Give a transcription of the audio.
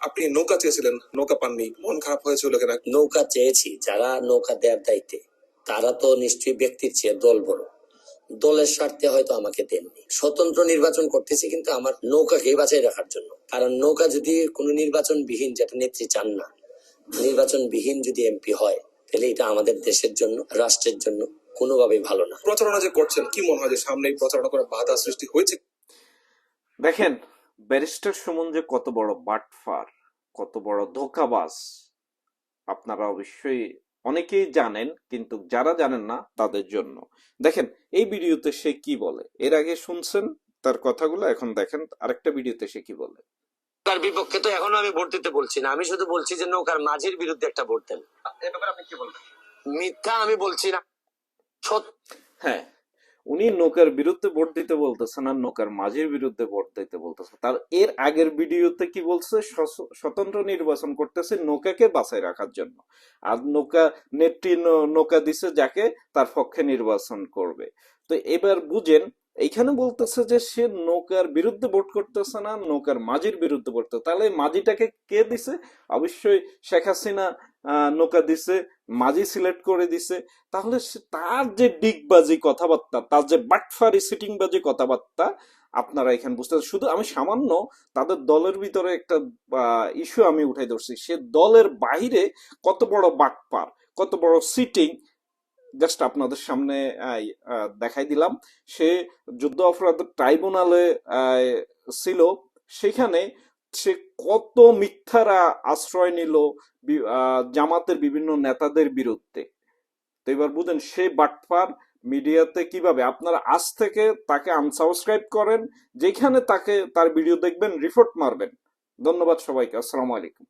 আপনি নৌকা চেয়েছিলেন নৌকা পাননি মন খারাপ হয়েছিল কিনা? নৌকা চেয়েছি যারা নৌকা দেওয়ার দায়িত্বে তারা তো নিশ্চয়ই ব্যক্তির চেয়ে দল বড়। দলের স্বার্থে হয়তো আমাকে দেননি। স্বতন্ত্র নির্বাচন করতেছি কিন্তু আমার নৌকাকে বাঁচাই রাখার জন্য। কারণ নৌকা যদি কোনো নির্বাচন বিহীন যেটা নেত্রী চান না নির্বাচন বিহীন যদি এমপি হয় তাহলে এটা আমাদের দেশের জন্য রাষ্ট্রের জন্য কোনোভাবেই ভালো না। প্রচারণা যে করছেন কি মনে হয় যে সামনে প্রচারণা করে বাধা সৃষ্টি হয়েছে? দেখেন ব্যারিস্টার সুমন যে কত বড় বাটফার কত বড় ধোকাবাজ আপনারা অবশ্যই অনেকেই জানেন কিন্তু যারা জানেন না তাদের জন্য। দেখেন এই ভিডিওতে সে কি বলে? এর আগে শুনছেন তার কথাগুলো এখন দেখেন আরেকটা ভিডিওতে সে কি বলে? নৌকার বিপক্ষে তো এখনও আমি ভোট দিতে বলছি না। আমি শুধু বলছি যে নৌকার মাঝির বিরুদ্ধে একটা ভোট দেন। এ ব্যাপারে আপনি কি বলবেন? মিথ্যা আমি বলছি না। সত্য হ্যাঁ উনি নৌকার বিরুদ্ধে ভোট দিতে বলতেছেন আর নৌকার মাঝির বিরুদ্ধে ভোট দিতে বলতেছে। তার এর আগের ভিডিওতে কি বলছে? স্বতন্ত্র নির্বাচন করতেছে নৌকাকে বাঁচায় রাখার জন্য। আর নৌকা নেত্রী নৌকা দিছে যাকে, তার পক্ষে নির্বাচন করবে। তো এবার বুঝেন, এইখানে বলতেছে যে সে নৌকার বিরুদ্ধে ভোট করতেছে না, নৌকার মাঝির বিরুদ্ধে ভোট। তাহলে মাঝিটাকে কে দিছে? অবশ্যই শেখ হাসিনা নৌকা দিছে, মাঝি সিলেক্ট করে দিছে, তাহলে তার যে ডিগবাজি কথাবার্তা, তার যে বাটফারি সিটিংবাজি কথাবার্তা, আপনারা এখানে বুঝতে। শুধু আমি সামান্য তাদের দলের ভিতরে একটা ইস্যু আমি উঠাই ধরছি। সে দলের বাইরে কত বড় বাটপার, কত বড় সিটিং জাস্ট আপনাদের সামনে দেখাই দিলাম। সে যুদ্ধ অপরাধ ট্রাইব্যুনালে ছিল। সেখানে সে কত মিথ্যারা আশ্রয় নিল জামাতের বিভিন্ন নেতাদের বিরুদ্ধে। তো এবার বুঝেন, সে বাটফার মিডিয়াতে কীভাবে? আপনারা আজ থেকে তাকে আনসাবস্ক্রাইব করেন, যেখানে তাকে তার ভিডিও দেখবেন রিপোর্ট মারবেন। ধন্যবাদ সবাইকে, আসসালামু আলাইকুম।